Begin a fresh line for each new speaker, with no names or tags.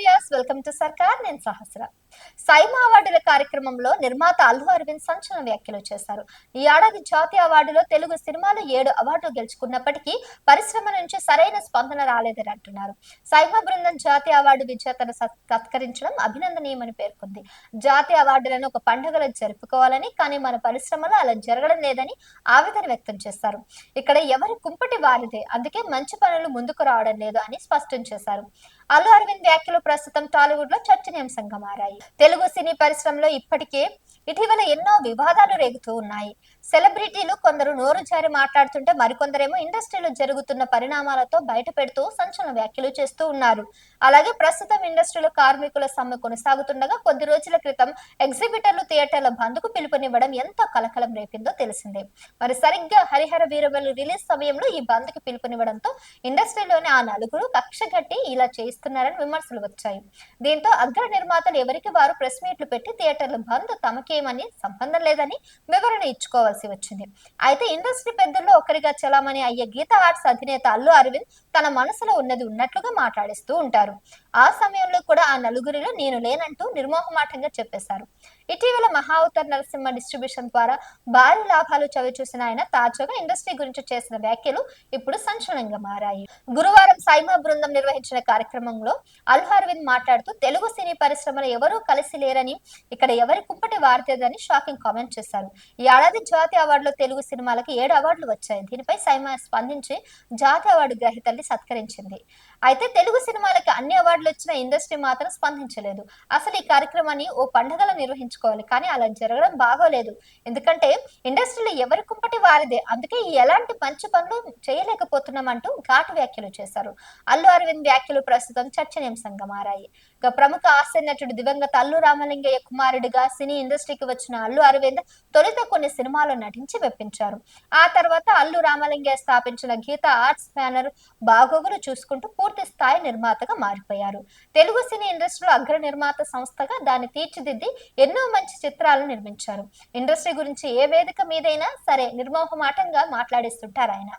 Vyas welcome to సర్కార్ నేను సహస్ర. సైమా అవార్డుల కార్యక్రమంలో నిర్మాత అల్లు అరవింద్ సంచలన వ్యాఖ్యలు చేశారు. ఈ ఏడాది జాతీయ అవార్డులో తెలుగు సినిమాలు ఏడు అవార్డులు గెలుచుకున్నప్పటికీ పరిశ్రమ నుంచి సరైన స్పందన రాలేదని అంటున్నారు. సైమా బృందం జాతీయ అవార్డు విజేతను సత్కరించడం అభినందనీయమని పేర్కొంది. జాతీయ అవార్డులను ఒక పండుగలో జరుపుకోవాలని కానీ మన పరిశ్రమలో అలా జరగడం లేదని ఆవేదన వ్యక్తం చేశారు ఇక్కడ ఎవరి కుంపటి వారిదే అందుకే మంచి పనులు ముందుకు రావడం లేదు అని స్పష్టం చేశారు. అల్లు అరవింద్ వ్యాఖ్యలు ప్రస్తుతం టాలీవుడ్లో చర్చనీయాంశంగా మారాయి. తెలుగు సినీ పరిశ్రమలో ఇప్పటికే ఇటీవల ఎన్నో వివాదాలు రేగుతూ ఉన్నాయి. సెలబ్రిటీలు కొందరు నోరు జారి మాట్లాడుతుంటే మరికొందరేమో ఇండస్ట్రీలో జరుగుతున్న పరిణామాలతో బయట పెడుతూ సంచలన వ్యాఖ్యలు చేస్తూ ఉన్నారు. అలాగే ప్రస్తుతం ఇండస్ట్రీలో కార్మికుల సమ్మె కొనసాగుతుండగా కొద్ది రోజుల క్రితం ఎగ్జిబిటర్లు థియేటర్ల బంద్కు పిలుపునివ్వడం ఎంత కలకలం రేపిందో తెలిసిందే. మరి సరిగ్గా హరిహర వీరవల్లి రిలీజ్ సమయంలో ఈ బంద్కి పిలుపునివ్వడంతో ఇండస్ట్రీలోని ఆ నలుగురు కక్షగట్టి ఇలా చేయిస్తున్నారని విమర్శలు వచ్చాయి. దీంతో అగ్ర నిర్మాతలు ఎవరికి వారు ప్రెస్ మీట్లు పెట్టి థియేటర్ల బంద్ తమకేమని సంబంధం లేదని వివరణ ఇచ్చుకోవాల్సి వచ్చింది. అయితే ఇండస్ట్రీ పెద్దల్లో ఒకరిగా చలామణి అయ్యే గీత ఆర్ట్స్ అధినేత అల్లు అరవింద్ తన మనసులో ఉన్నది ఉన్నట్లుగా మాట్లాడిస్తూ ఉంటారు. ఆ సమయంలో కూడా ఆ నలుగురిలో నేను లేనంటూ నిర్మోహమాటంగా చెప్పేశారు. ఇటీవల మహా అవతార్ నరసింహ డిస్ట్రిబ్యూషన్ ద్వారా భారీ లాభాలు చవి చూసిన ఆయన తాజాగా ఇండస్ట్రీ గురించి చేసిన వ్యాఖ్యలు ఇప్పుడు సంచలనంగా మారాయి. గురువారం సైమా బృందం నిర్వహించిన కార్యక్రమంలో అల్లు అరవింద్ మాట్లాడుతూ తెలుగు సినీ పరిశ్రమలో ఎవరూ కలిసి లేరని ఇక్కడ ఎవరి కుంపటి వారితేదని షాకింగ్ కామెంట్ చేశారు. ఈ ఏడాది జాతీయ అవార్డులో తెలుగు సినిమాలకు ఏడు అవార్డులు వచ్చాయి. దీనిపై సైమా స్పందించి జాతీయ అవార్డు గ్రహీతల్ని సత్కరించింది. అయితే తెలుగు సినిమాలకి అన్ని అవార్డులు వచ్చిన ఇండస్ట్రీ మాత్రం స్పందించలేదు. అసలు ఈ కార్యక్రమాన్ని ఓ పండుగలో నిర్వహించుకోవాలి. కానీ అలా జరగడం బాగోలేదు. ఎందుకంటే ఇండస్ట్రీలో ఎవరి కుంపటి వారిదే. అందుకే ఎలాంటి మంచి పనులు చేయలేకపోతున్నామంటూ ఘాటు వ్యాఖ్యలు చేశారు. అల్లు అరవింద్ వ్యాఖ్యలు ప్రస్తుతం చర్చనీయాంశంగా మారాయి. ఇక ప్రముఖ హాస్య నటుడు దివంగత అల్లు రామలింగయ్య కుమారుడిగా సినీ ఇండస్ట్రీకి వచ్చిన అల్లు అరవింద్ తొలుత కొన్ని సినిమాలు నటించి వెప్పించారు ఆ తర్వాత అల్లు రామలింగయ్య స్థాపించిన గీత ఆర్ట్స్ బ్యానర్ బాగోగులు చూసుకుంటూ పూర్తి స్థాయి నిర్మాతగా మారిపోయారు. తెలుగు సినీ ఇండస్ట్రీలో అగ్ర నిర్మాత సంస్థగా దాన్ని తీర్చిదిద్ది ఎన్నో మంచి చిత్రాలు నిర్మించారు. ఇండస్ట్రీ గురించి ఏ వేదిక మీదైనా సరే నిర్మోహమాటంగా మాట్లాడిస్తుంటారు ఆయన.